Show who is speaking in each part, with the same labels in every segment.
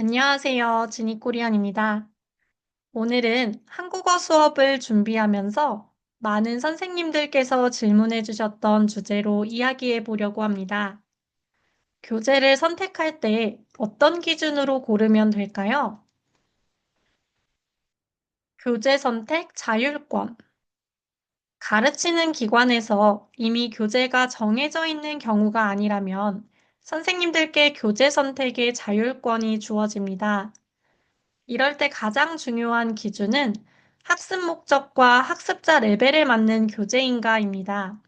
Speaker 1: 안녕하세요. 지니코리안입니다. 오늘은 한국어 수업을 준비하면서 많은 선생님들께서 질문해 주셨던 주제로 이야기해 보려고 합니다. 교재를 선택할 때 어떤 기준으로 고르면 될까요? 교재 선택 자율권. 가르치는 기관에서 이미 교재가 정해져 있는 경우가 아니라면 선생님들께 교재 선택의 자율권이 주어집니다. 이럴 때 가장 중요한 기준은 학습 목적과 학습자 레벨에 맞는 교재인가입니다.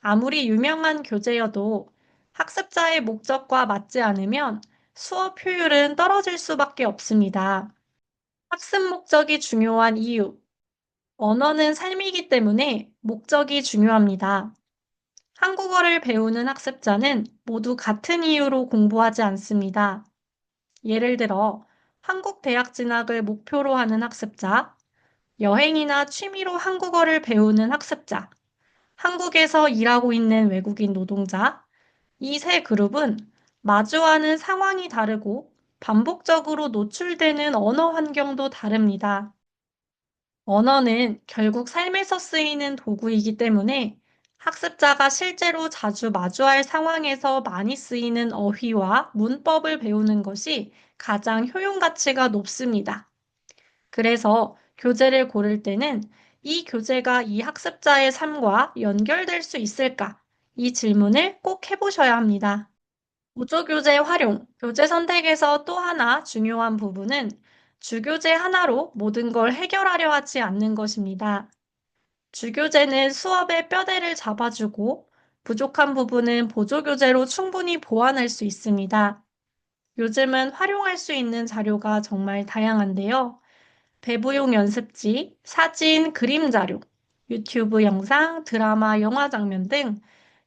Speaker 1: 아무리 유명한 교재여도 학습자의 목적과 맞지 않으면 수업 효율은 떨어질 수밖에 없습니다. 학습 목적이 중요한 이유. 언어는 삶이기 때문에 목적이 중요합니다. 한국어를 배우는 학습자는 모두 같은 이유로 공부하지 않습니다. 예를 들어, 한국 대학 진학을 목표로 하는 학습자, 여행이나 취미로 한국어를 배우는 학습자, 한국에서 일하고 있는 외국인 노동자, 이 세 그룹은 마주하는 상황이 다르고 반복적으로 노출되는 언어 환경도 다릅니다. 언어는 결국 삶에서 쓰이는 도구이기 때문에 학습자가 실제로 자주 마주할 상황에서 많이 쓰이는 어휘와 문법을 배우는 것이 가장 효용 가치가 높습니다. 그래서 교재를 고를 때는 이 교재가 이 학습자의 삶과 연결될 수 있을까? 이 질문을 꼭 해보셔야 합니다. 보조교재 활용, 교재 선택에서 또 하나 중요한 부분은 주교재 하나로 모든 걸 해결하려 하지 않는 것입니다. 주교재는 수업의 뼈대를 잡아주고 부족한 부분은 보조교재로 충분히 보완할 수 있습니다. 요즘은 활용할 수 있는 자료가 정말 다양한데요. 배부용 연습지, 사진, 그림 자료, 유튜브 영상, 드라마, 영화 장면 등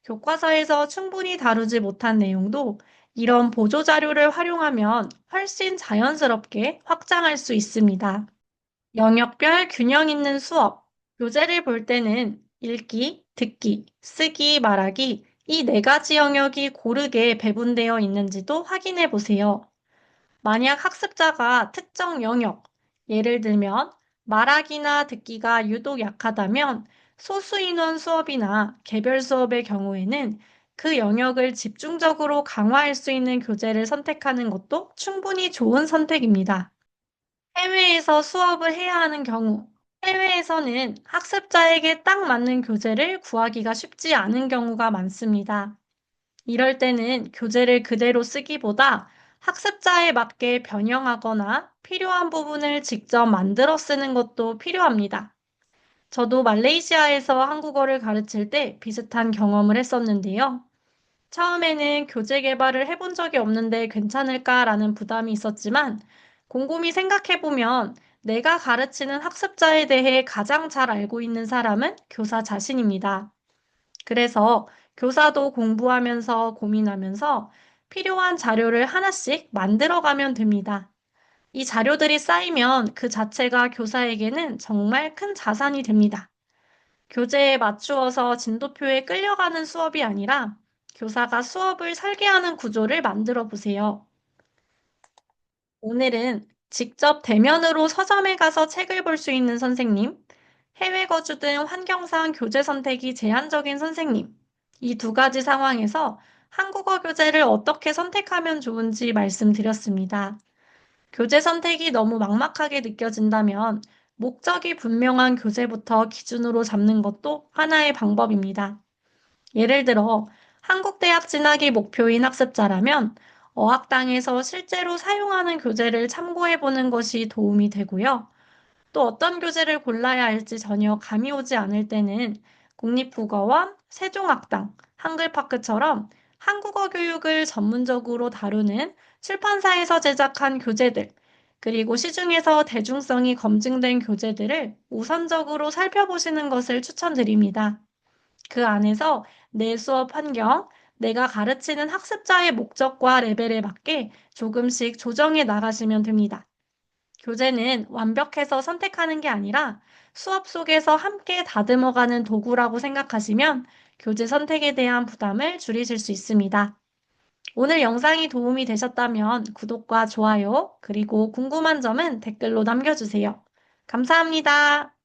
Speaker 1: 교과서에서 충분히 다루지 못한 내용도 이런 보조 자료를 활용하면 훨씬 자연스럽게 확장할 수 있습니다. 영역별 균형 있는 수업, 교재를 볼 때는 읽기, 듣기, 쓰기, 말하기 이 네 가지 영역이 고르게 배분되어 있는지도 확인해 보세요. 만약 학습자가 특정 영역, 예를 들면 말하기나 듣기가 유독 약하다면 소수 인원 수업이나 개별 수업의 경우에는 그 영역을 집중적으로 강화할 수 있는 교재를 선택하는 것도 충분히 좋은 선택입니다. 해외에서 수업을 해야 하는 경우, 해외에서는 학습자에게 딱 맞는 교재를 구하기가 쉽지 않은 경우가 많습니다. 이럴 때는 교재를 그대로 쓰기보다 학습자에 맞게 변형하거나 필요한 부분을 직접 만들어 쓰는 것도 필요합니다. 저도 말레이시아에서 한국어를 가르칠 때 비슷한 경험을 했었는데요. 처음에는 교재 개발을 해본 적이 없는데 괜찮을까라는 부담이 있었지만 곰곰이 생각해보면 내가 가르치는 학습자에 대해 가장 잘 알고 있는 사람은 교사 자신입니다. 그래서 교사도 공부하면서 고민하면서 필요한 자료를 하나씩 만들어가면 됩니다. 이 자료들이 쌓이면 그 자체가 교사에게는 정말 큰 자산이 됩니다. 교재에 맞추어서 진도표에 끌려가는 수업이 아니라 교사가 수업을 설계하는 구조를 만들어 보세요. 오늘은 직접 대면으로 서점에 가서 책을 볼 수 있는 선생님, 해외 거주 등 환경상 교재 선택이 제한적인 선생님, 이 두 가지 상황에서 한국어 교재를 어떻게 선택하면 좋은지 말씀드렸습니다. 교재 선택이 너무 막막하게 느껴진다면 목적이 분명한 교재부터 기준으로 잡는 것도 하나의 방법입니다. 예를 들어 한국대학 진학이 목표인 학습자라면 어학당에서 실제로 사용하는 교재를 참고해 보는 것이 도움이 되고요. 또 어떤 교재를 골라야 할지 전혀 감이 오지 않을 때는 국립국어원, 세종학당, 한글파크처럼 한국어 교육을 전문적으로 다루는 출판사에서 제작한 교재들, 그리고 시중에서 대중성이 검증된 교재들을 우선적으로 살펴보시는 것을 추천드립니다. 그 안에서 내 수업 환경, 내가 가르치는 학습자의 목적과 레벨에 맞게 조금씩 조정해 나가시면 됩니다. 교재는 완벽해서 선택하는 게 아니라 수업 속에서 함께 다듬어가는 도구라고 생각하시면 교재 선택에 대한 부담을 줄이실 수 있습니다. 오늘 영상이 도움이 되셨다면 구독과 좋아요, 그리고 궁금한 점은 댓글로 남겨주세요. 감사합니다.